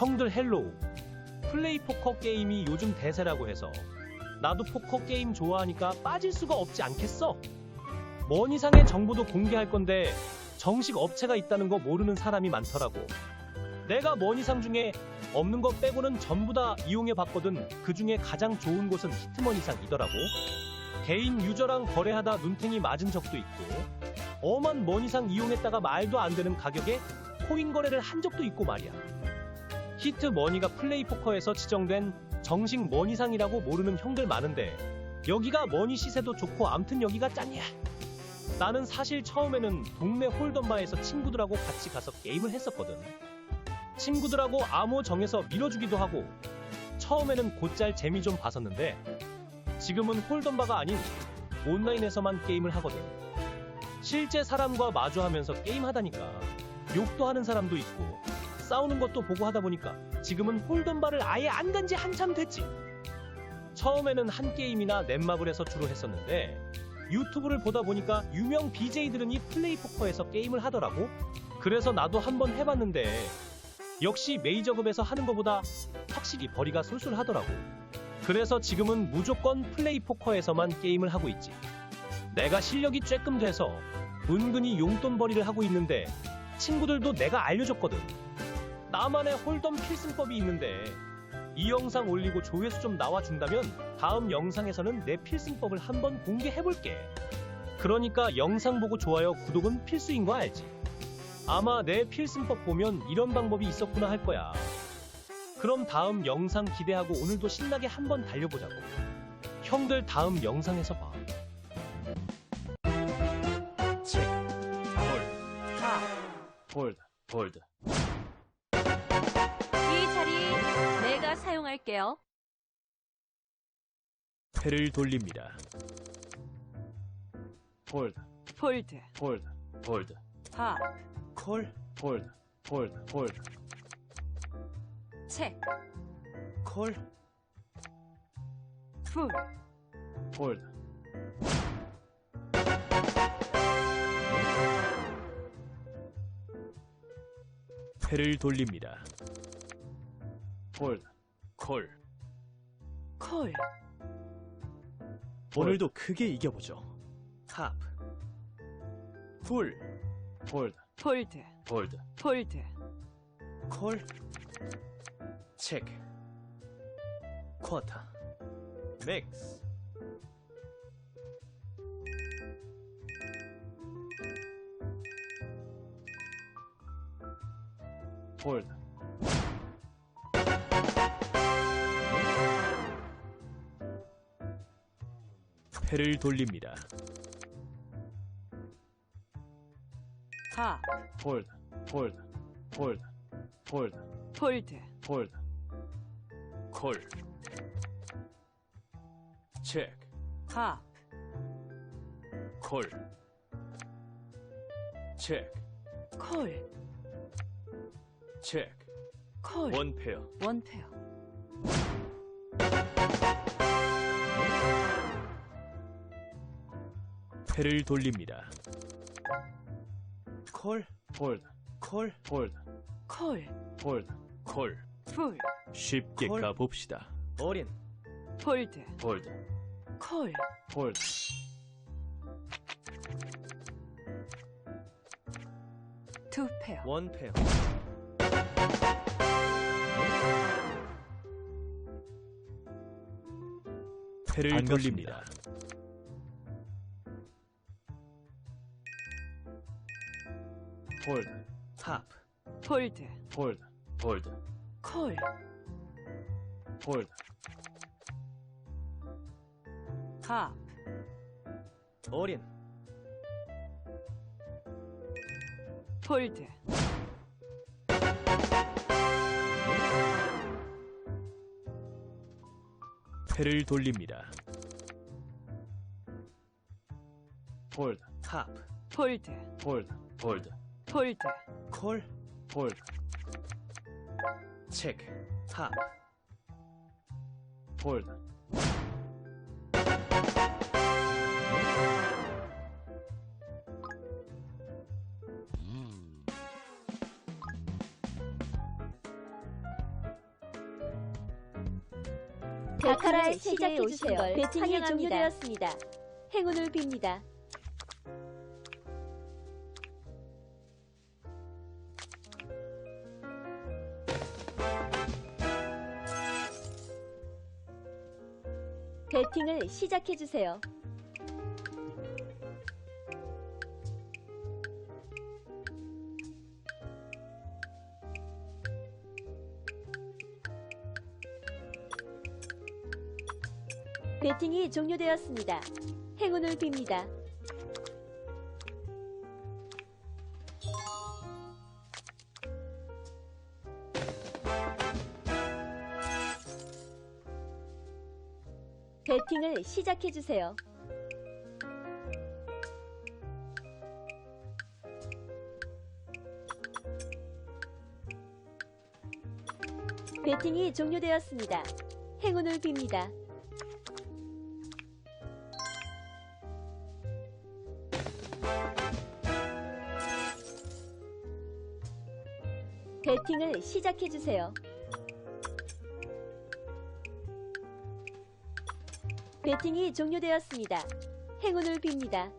형들 헬로우. 플레이 포커 게임이 요즘 대세라고 해서 나도 포커 게임 좋아하니까 빠질 수가 없지 않겠어? 먼 이상의 정보도 공개할 건데 정식 업체가 있다는 거 모르는 사람이 많더라고. 내가 먼 이상 중에 없는 거 빼고는 전부 다 이용해 봤거든. 그 중에 가장 좋은 곳은 히트머니상이더라고. 개인 유저랑 거래하다 눈탱이 맞은 적도 있고, 엄한 머니상 이용했다가 말도 안 되는 가격에 코인 거래를 한 적도 있고 말이야. 히트 머니가 플레이 포커에서 지정된 정식 머니상이라고 모르는 형들 많은데 여기가 머니 시세도 좋고 암튼 여기가 짱이야. 나는 사실 처음에는 동네 홀덤바에서 친구들하고 같이 가서 게임을 했었거든. 친구들하고 암호 정해서 밀어주기도 하고 처음에는 곧잘 재미 좀 봤었는데 지금은 홀덤바가 아닌 온라인에서만 게임을 하거든. 실제 사람과 마주하면서 게임하다니까 욕도 하는 사람도 있고 싸우는 것도 보고 하다 보니까 지금은 홀덤바를 아예 안 간 지 한참 됐지. 처음에는 한 게임이나 넷마블에서 주로 했었는데 유튜브를 보다 보니까 유명 BJ들은 이 플레이 포커에서 게임을 하더라고. 그래서 나도 한번 해봤는데 역시 메이저급에서 하는 것보다 확실히 벌이가 쏠쏠하더라고. 그래서 지금은 무조건 플레이 포커에서만 게임을 하고 있지. 내가 실력이 쬐끔 돼서 은근히 용돈벌이를 하고 있는데 친구들도 내가 알려줬거든. 나만의 홀덤 필승법이 있는데 이 영상 올리고 조회수 좀 나와준다면 다음 영상에서는 내 필승법을 한번 공개해볼게. 그러니까 영상 보고 좋아요, 구독은 필수인 거 알지? 아마 내 필승법 보면 이런 방법이 있었구나 할 거야. 그럼 다음 영상 기대하고 오늘도 신나게 한번 달려보자고. 형들 다음 영상에서 봐. 체크 홀타 홀드 홀드 사용할게요. 패를 돌립니다. 홀드. 폴드, 홀드. 홀드. 팝, 콜. 홀드. 홀드. 홀드. 체크, 콜. 풀, 홀드. 패를 돌립니다. 홀드 콜. 콜, 오늘도 크게 이겨보죠. 탑. 풀 홀드. 폴드, 홀드. 폴드, 콜. 체크. 쿼터. 믹스. 홀드 패를 돌립니다. 팝, 홀드 홀드 홀드 홀드 폴드, 홀드. 콜. 체크. 팝, 콜. 체크. 콜, 체크. 콜, 원 페어. 원 페어, 패를 돌립니다. 콜 홀드 콜 홀드 콜, 홀드 콜. 풀, 쉽게 콜. 가봅시다. 어린. 폴드, 홀드. 콜, 홀드. 투 페어, 원 페어. 패를 반갑습니다. 돌립니다 홀드 탑 폴드, 홀드 홀드 콜, 홀드. 팝, 어린. 폴드, 패를 돌립니다. 홀드. 탑 폴드, 홀드 홀드 폴드 콜, 볼, 책, 탑, 폴드 다카라의 시작해 주신 걸 환영합니다. 그 행운을 빕니다. 배팅을 시작해 주세요. 배팅이 종료되었습니다. 행운을 빕니다. 배팅을 시작해 주세요. 배팅이 종료되었습니다. 행운을 빕니다. 배팅을 시작해 주세요. 배팅이 종료되었습니다. 행운을 빕니다.